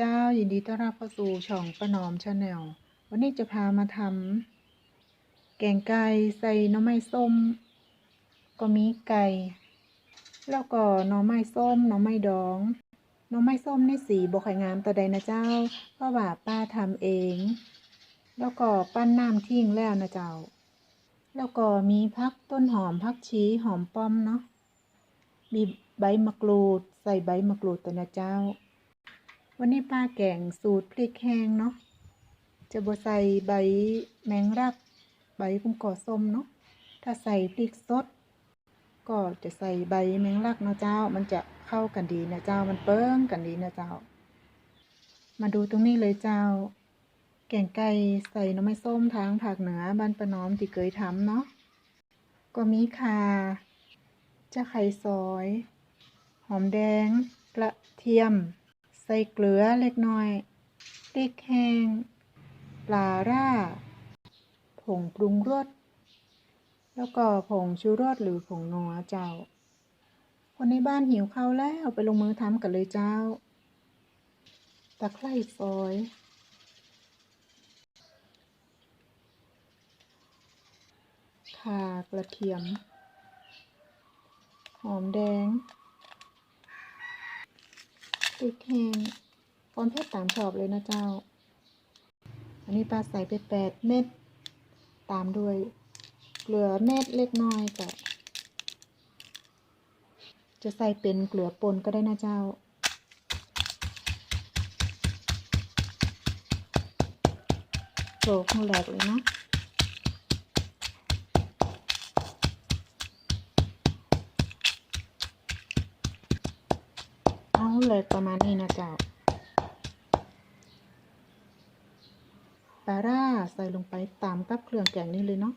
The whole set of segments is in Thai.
เจ้า ยินดีต้อนรับเข้าสู่ช่องประนอมชาแนล วันนี้จะพามาทำแกงไก่ใส่หน่อไม้ส้ม ก็มีไก่ แล้วก็หน่อไม้ส้มหน่อไม้ดองหน่อไม้ส้มนี่สีบ่ค่อยงามแต่ใดนะเจ้า เพราะว่าป้าทำเอง แล้วก็ปั้นน้ำทิ้งแล้วนะเจ้า แล้วก็มีพักต้นหอมพักชีหอมป้อมเนาะ มีใบมะกรูด ใส่ใบมะกรูดตัวนะเจ้า วันนี้ป้าแกงสูตรพริกแห้งเนาะ จะบใส่ใบแมงรัก ใบกุ้งก่อส้มเนาะ ถ้าใส่พริกสด ก็จะใส่ใบแมงลักเนาะเจ้า มันจะเข้ากันดีนะเจ้า มันเปิ้งกันดีนะเจ้า มาดูตรงนี้เลยเจ้า แกงไก่ใส่น้ำไม้ส้มทางภาคเหนือบ้านประนอมที่เคยทำเนาะ ก็มีข่าจะไข่ซอย หอมแดง กระเทียม ใส่เกลือเล็กน้อยพริกแห้ง ปลาร่า ผงปรุงรส แล้วก็ผงชูรสหรือผงนัวเจ้า คนในบ้านหิวข้าวแล้วไปลงมือทำกันเลยเจ้า ตะไคร่ซอย ข่ากระเทียม หอมแดง พริกแห้งความเผ็ดตามชอบเลยนะเจ้า อันนี้ปลาใส่ไปแปดเม็ด ตามด้วยเกลือเม็ดเล็กน้อยจ้ะจะใส่เป็นเกลือป่นก็ได้นะเจ้าโขลกแหลกเลยเนาะ ประมาณนี้นะเจ้าปลาร่าใส่ลงไปตามกับเครื่องแกงนี้เลยเนาะ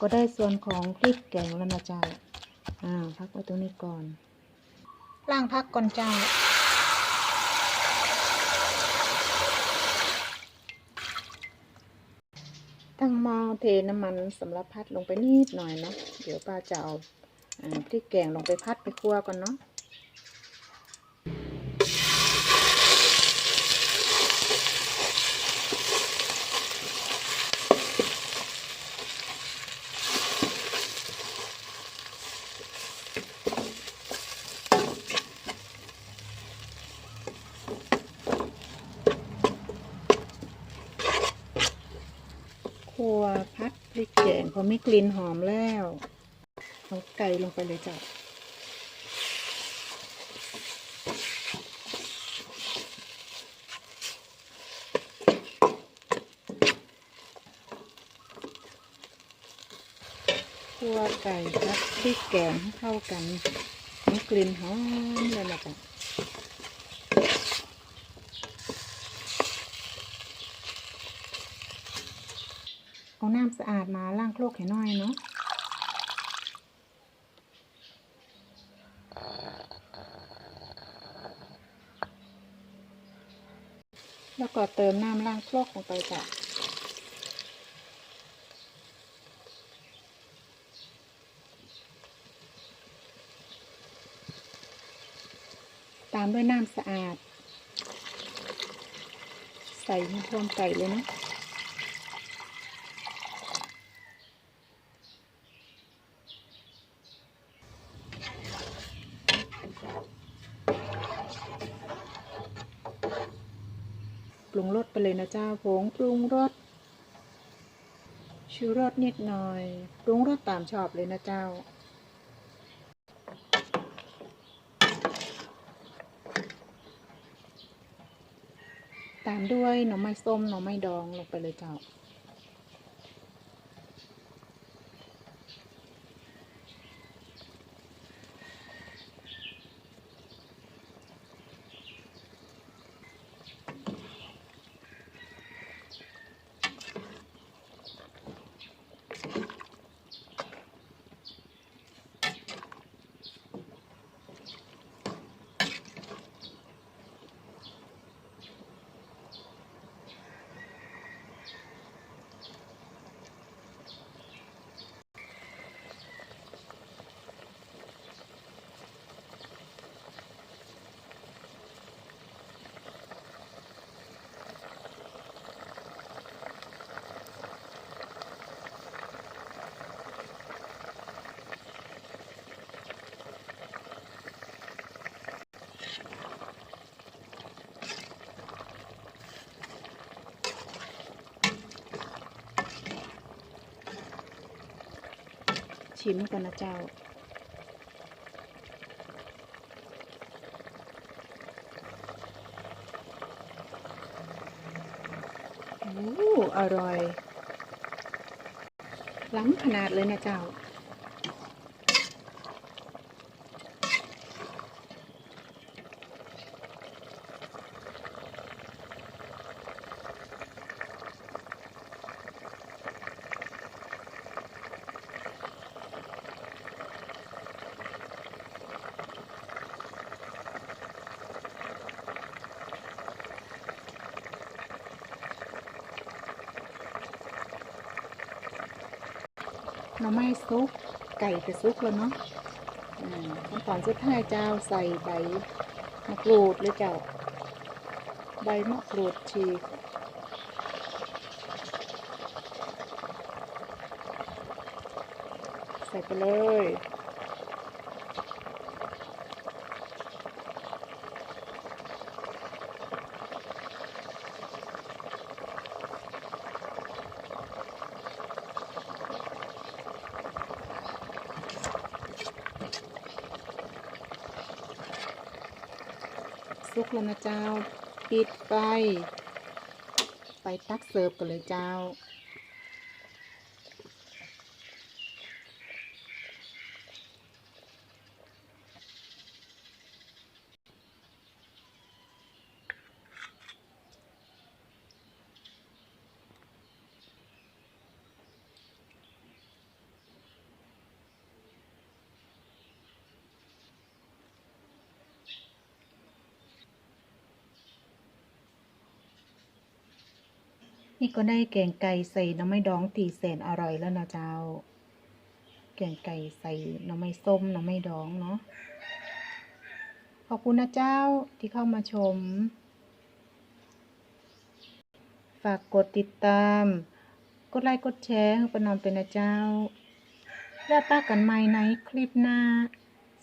ก็ได้ส่วนของพริกแกงแล้วนะเจ้า อ่า พักไว้ตรงนี้ก่อนล้างพักก่อนเจ้า ตั้งหม้อเทน้ำมันสำหรับพัดลงไปนิดหน่อยเนาะเดี๋ยวป้าจะเอาอ่าพริกแกงลงไปพัดไปคั่วก่อนเนาะ วพัดพริกแกงพอไมีกลิ่นหอมแล้วเอาไก่ลงไปเลยจ้ะคัวไก่พัดพริกแกงให้เข้ากันมีกลิ่นหอมเลยนะจ๊ะ เอา น้ำสะอาดมาล้างโครกให้น่อยเนาะแล้วก็เติมน้ำล้างโครกลงไปจ้ะตามด้วยน้ำสะอาด ใส่รวมไก่เลยเนาะ ปรุงรสไปเลยนะเจ้าผงปรุงรสชูรสนิดหน่อย ปรุงรสตามชอบเลยนะเจ้า ตามด้วยหน่อไม้ส้มหน่อไม้ดองลงไปเลยเจ้า ชิมก่อนนะเจ้า โอ้ อร่อย ล้ำขนาดเลยนะเจ้า หน่อไม้ซุปไก่ก็ซุปแล้วเนาะขั้นตอนสุดท้ายเจ้าใส่ใบมะกรูดเลยเจ้า ใบมะกรูดฉีกใส่ไปเลย ซุกแล้วนะเจ้า ปิดไฟไปตักเสิร์ฟกันเลยเจ้า นี่ก็ได้แกงไก่ใส่น้ำไม้ดองตีแสนอร่อยแล้วนะเจ้า แกงไก่ใส่น้ำไม้ส้มน้ำไม้ดองเนาะ ขอบคุณนะเจ้าที่เข้ามาชม ฝากกดติดตาม กดไลค์กดแชร์ให้ประนอมเป็นนะเจ้า แล้วป้ากันใหม่ในคลิปหน้า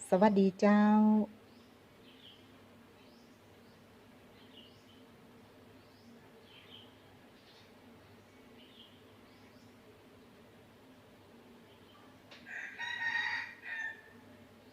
สวัสดีเจ้า